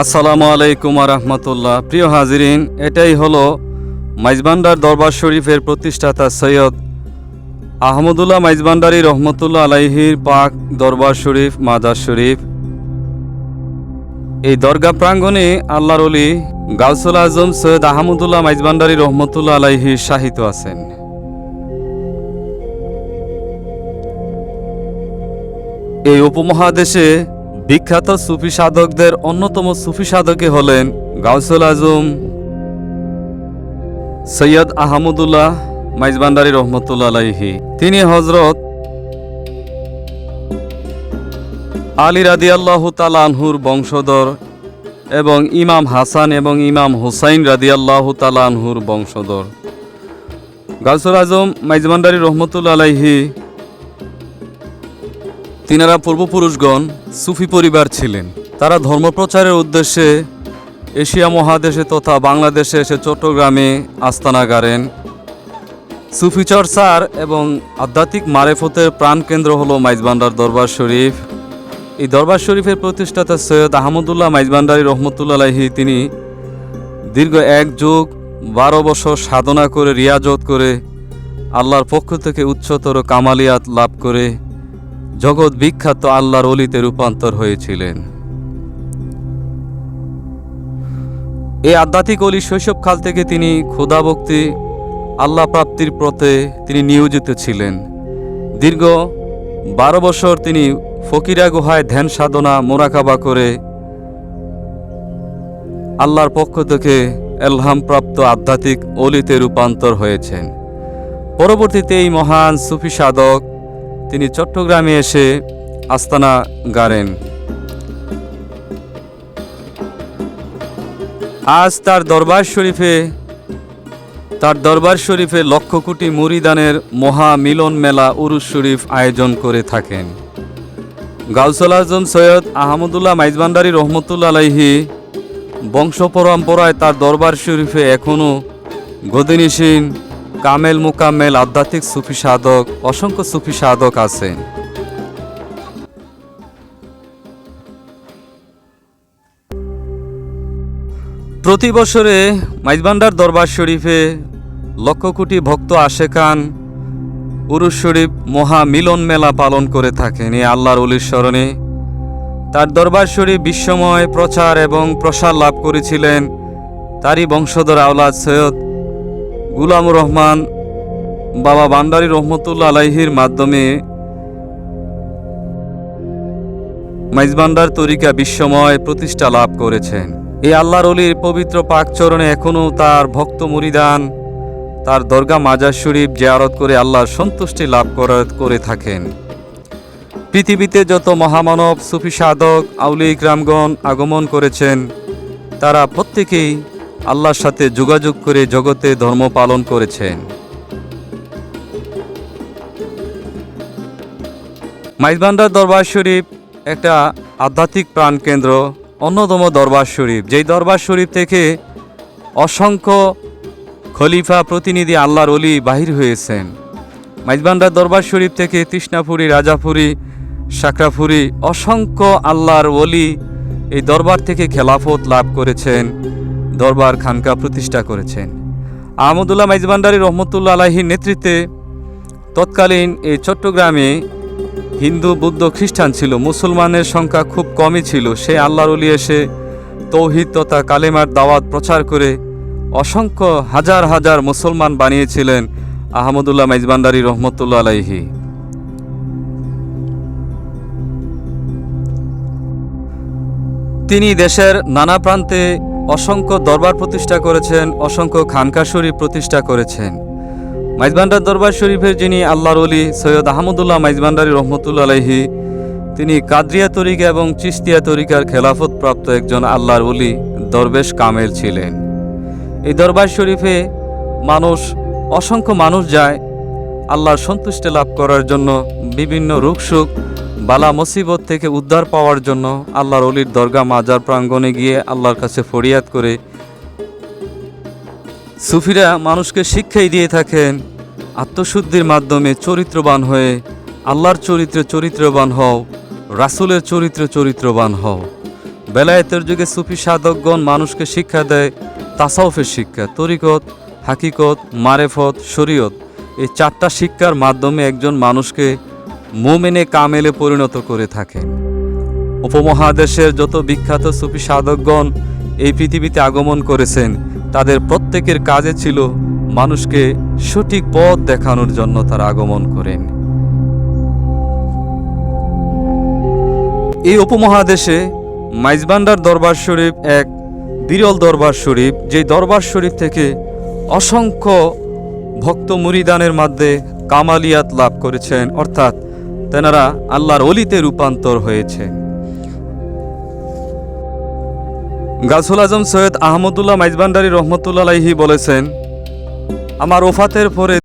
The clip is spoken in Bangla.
আসসালামু আলাইকুম রহমতুল্লাহ। প্রিয় হাজিরিন, এটাই হলো মাইজবান্ডার দরবার শরীফের প্রতিষ্ঠাতা সৈয়দ আহমদুল্লাহ মাইজবান্ডারি রহমতুল্লাহ আলাইহির পাক দরবার শরীফ মাজার শরীফ। এই দরগা প্রাঙ্গণে আল্লাহর অলি গাউসুল আজম সৈয়দ আহমদুল্লাহ মাইজবান্ডারি রহমতুল্লাহ আলাইহি শাহিত আছেন। এই উপমহাদেশে বিখ্যাত সুফি সাধকদের অন্যতম সুফি সাধকে হলেন গাউসুল আজম। সৈয়দ আহমদুল্লাহ মাইজবান্ডারি রহমতুল্লাহ আলাইহি। তিনি হজরত আলী রাদি আল্লাহ তালানহুর বংশধর এবং ইমাম হাসান এবং ইমাম হুসাইন রাদি আল্লাহ তালানহুর বংশধর। গাউসুল আজম মাইজবান্ডারি রহমতুল্লাহ আলাইহি তিনারা পূর্বপুরুষগণ সুফি পরিবার ছিলেন। তারা ধর্মপ্রচারের উদ্দেশ্যে এশিয়া মহাদেশে তথা বাংলাদেশে এসে চট্টগ্রামে আস্তানা গাড়েন। সুফি চর্চার এবং আধ্যাত্মিক মারেফতের প্রাণকেন্দ্র হলো মাইজবান্ডার দরবার শরীফ। এই দরবার শরীফের প্রতিষ্ঠাতা সৈয়দ আহমদুল্লাহ মাইজবান্ডারি রহমতুল্লাহি তিনি দীর্ঘ এক যুগ বারো বছর সাধনা করে, রিয়াজত করে, আল্লাহর পক্ষ থেকে উচ্চতর কামালিয়াত লাভ করে জগৎ বিখ্যাত আল্লাহর অলিতে রূপান্তর হয়েছিলেন। এই আধ্যাত্মিক অলি শৈশবকাল থেকে তিনি ক্ষুধাভক্তি, আল্লাহ প্রাপ্তির পথে তিনি নিয়োজিত ছিলেন। দীর্ঘ বারো বছর তিনি ফকিরা গুহায় ধ্যান সাধনা মোরাকাবা করে আল্লাহর পক্ষ থেকে এলহামপ্রাপ্ত আধ্যাত্মিক অলিতে রূপান্তর হয়েছেন। পরবর্তীতে এই মহান সুফি সাধক তিনি চট্টগ্রামে এসে আস্তানা গাড়েন। আজ তার দরবার শরীফে, তার দরবার শরীফে লক্ষ কোটি মুরিদানের মহা মিলন মেলা উরুস শরীফ আয়োজন করে থাকেন। গাউসুল আজম সৈয়দ আহমদুল্লাহ মাইজবান্ডারি রহমতুল্লা আলাইহি বংশ পরম্পরায় তার দরবার শরীফে এখনও গদিনিসীন কামেল মুকামেল আধ্যাত্মিক সুফি সাধক, অসংখ্য সুফি সাধক আছে। প্রতি বছরে মাইজবান্ডার দরবার শরীফে লক্ষ কোটি ভক্ত আশেকান উরুস শরীফ মহা মিলন মেলা পালন করে থাকেন এই আল্লাহর উলির স্মরণে। তার দরবার শরীফ বিশ্বময় প্রচার এবং প্রসার লাভ করেছিলেন তারই বংশধর আওলাদ সৈয়দ গুলামুর রহমান বাবা বান্ডারি রহমতুল্লা আলাইহির মাধ্যমে মাইজবান্ডার তরিকা বিশ্বময় প্রতিষ্ঠা লাভ করেছেন। এই আল্লাহর অলির পবিত্র পাকচরণে এখনও তার ভক্ত মুরিদান, তার দরগা মাজার শরীফ জিয়ারত করে আল্লাহর সন্তুষ্টি লাভ করে থাকেন। পৃথিবীতে যত মহামানব, সুফি সাধক আউলি ইকরামগণ আগমন করেছেন, তারা প্রত্যেকেই আল্লাহর সাথে যোগাযোগ করে জগতে ধর্ম পালন করেছেন। মাইজবান্ডার দরবার শরীফ একটা আধ্যাত্মিক প্রাণকেন্দ্র অন্যতম দরবার শরীফ। যেই দরবার শরীফ থেকে অসংখ্য খলিফা প্রতিনিধি আল্লাহর অলি বাহির হয়েছেন। মাইজবান্ডার দরবার শরীফ থেকে তৃষ্ণাপুরী, রাজাপুরী, সাকরাপুরী অসংখ্য আল্লাহর অলি এই দরবার থেকে খেলাফত লাভ করেছেন। দরবার খানকা প্রতিষ্ঠা করেছেন। আহমদুল্লাহ মাইজবান্ডারি রহমতুল্লা আলাহির নেতৃত্বে তৎকালীন এই চট্টগ্রামে হিন্দু, বৌদ্ধ, খ্রিস্টান ছিল। মুসলমানের সংখ্যা খুব কমই ছিল। সে আল্লাহর অলি এসে তৌহিদ তথা কালেমার দাওয়াত প্রচার করে অসংখ্য হাজার হাজার মুসলমান বানিয়েছিলেন আহমদুল্লাহ মাইজবান্ডারি রহমতুল্লা আলাইহি। তিনি দেশের নানা প্রান্তে অসংখ্য দরবার প্রতিষ্ঠা করেছেন, অসংখ্য খানকা শরীফ প্রতিষ্ঠা করেছেন। মাইজবান্ডার দরবার শরীফের যিনি আল্লাহর অলি সৈয়দ আহমদুল্লাহ মাইজবান্ডারি রহমতুল্লা আলাইহি, তিনি কাদরিয়া তরিকা এবং চিস্তিয়া তরিকার খেলাফত প্রাপ্ত একজন আল্লাহর অলি দরবেশ কামেল ছিলেন। এই দরবার শরীফে মানুষ, অসংখ্য মানুষ যায়, আল্লাহর সন্তুষ্টি লাভ করার জন্য বিভিন্ন রোগসুখ বালা মুসিবত থেকে উদ্ধার পাওয়ার জন্য আল্লাহর অলির দরগা মাজার প্রাঙ্গণে গিয়ে আল্লাহর কাছে ফরিয়াদ করে সুফিরা মানুষকে শিক্ষাই দিয়ে থাকেন, আত্মশুদ্ধির মাধ্যমে চরিত্রবান হয়ে আল্লাহর চরিত্রে চরিত্রবান হও, রাসুলের চরিত্রে চরিত্রবান হও। বেলায়েতের যুগে সুফি সাধকগণ মানুষকে শিক্ষা দেয় তাসাউফের শিক্ষা, তরিকত, হাকিকত, মারেফত, শরীয়ত। এই চারটা শিক্ষার মাধ্যমে একজন মানুষকে মোমেনে কামেলে পরিণত করে থাকেন। উপমহাদেশের যত বিখ্যাত সুফি সাধকগণ এই পৃথিবীতে আগমন করেছেন, তাদের প্রত্যেকের কাজে ছিল মানুষকে সঠিক পথ দেখানোর জন্য তারা আগমন করেন। এই উপমহাদেশে মাইজবান্ডার দরবার শরীফ এক বিরল দরবার শরীফ, যেই দরবার শরীফ থেকে অসংখ্য ভক্ত মুরিদানের মধ্যে কামালিয়াত লাভ করেছেন। অর্থাৎ তেনারা আল্লাহর অলিতে রূপান্তর হয়েছে। গাছুল আজম সৈয়দ আহমদুল্লাহ মাইজবান্ডারি রহমতুল্লাহি বলেছেন, আমার ওফাতের পরে